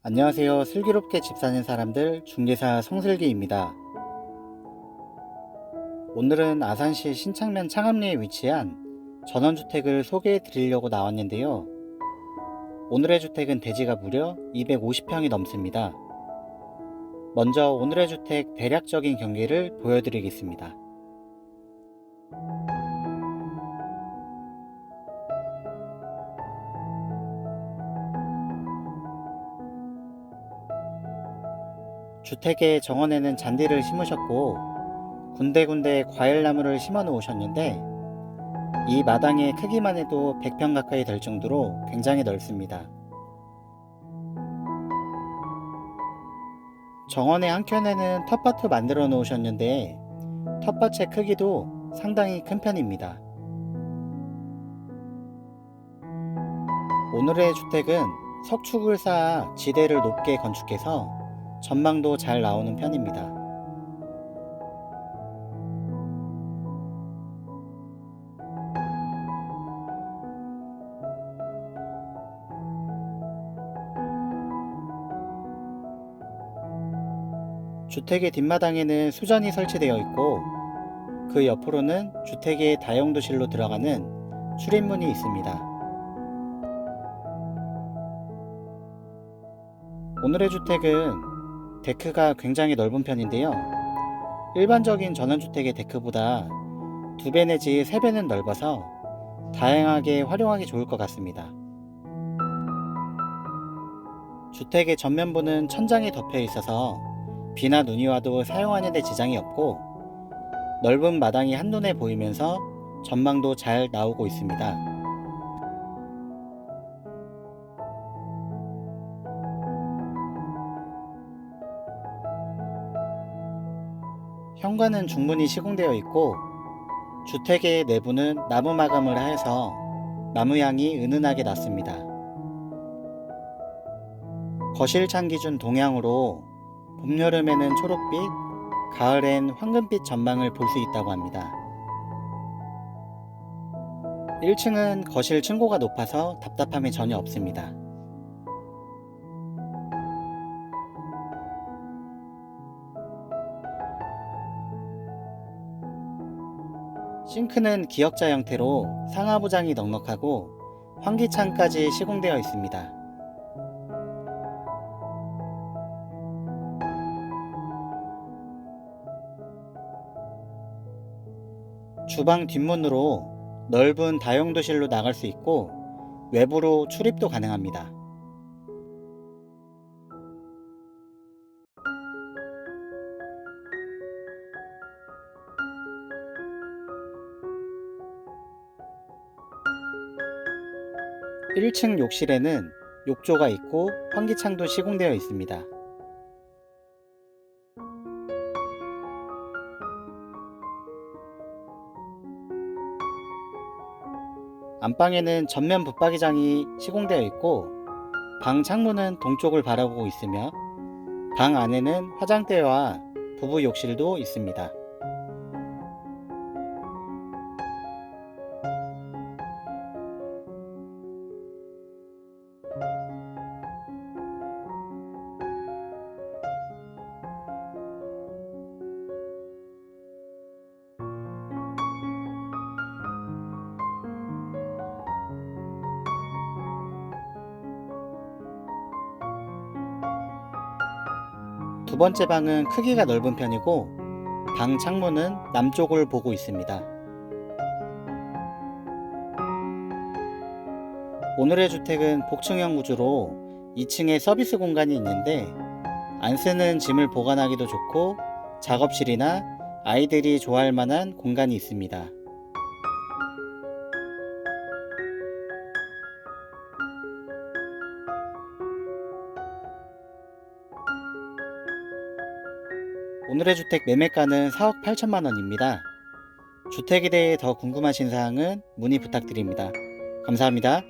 안녕하세요. 슬기롭게 집 사는 사람들 중개사 성슬기입니다. 오늘은 아산시 신창면 창암리에 위치한 전원주택을 소개해 드리려고 나왔는데요. 오늘의 주택은 대지가 무려 250평이 넘습니다. 먼저 오늘의 주택 대략적인 경계를 보여드리겠습니다. 주택의 정원에는 잔디를 심으셨고 군데군데 과일나무를 심어 놓으셨는데 이 마당의 크기만 해도 100평 가까이 될 정도로 굉장히 넓습니다. 정원의 한켠에는 텃밭을 만들어 놓으셨는데 텃밭의 크기도 상당히 큰 편입니다. 오늘의 주택은 석축을 쌓아 지대를 높게 건축해서 전망도 잘 나오는 편입니다. 주택의 뒷마당에는 수전이 설치되어 있고 그 옆으로는 주택의 다용도실로 들어가는 출입문이 있습니다. 오늘의 주택은 데크가 굉장히 넓은 편인데요. 일반적인 전원주택의 데크보다 2배 내지 3배는 넓어서 다양하게 활용하기 좋을 것 같습니다. 주택의 전면부는 천장이 덮여 있어서 비나 눈이 와도 사용하는 데 지장이 없고 넓은 마당이 한눈에 보이면서 전망도 잘 나오고 있습니다. 현관은 중문이 시공되어 있고 주택의 내부는 나무 마감을 해서 나무 향이 은은하게 났습니다. 거실 창 기준 동향으로 봄, 여름에는 초록빛, 가을엔 황금빛 전망을 볼 수 있다고 합니다. 1층은 거실 층고가 높아서 답답함이 전혀 없습니다. 싱크는 기역자 형태로 상하부장이 넉넉하고 환기창까지 시공되어 있습니다. 주방 뒷문으로 넓은 다용도실로 나갈 수 있고 외부로 출입도 가능합니다. (1층) 욕실에는 욕조가 있고 환기창도 시공되어 있습니다. 안방에는 전면 붙박이장이 시공되어 있고 방 창문은 동쪽을 바라보고 있으며 방 안에는 화장대와 부부 욕실도 있습니다. 두 번째 방은 크기가 넓은 편이고 방 창문은 남쪽을 보고 있습니다. 오늘의 주택은 복층형 구조로 2층에 서비스 공간이 있는데 안 쓰는 짐을 보관하기도 좋고 작업실이나 아이들이 좋아할 만한 공간이 있습니다. 오늘의 주택 매매가는 4억 8천만 원입니다. 주택에 대해 더 궁금하신 사항은 문의 부탁드립니다. 감사합니다.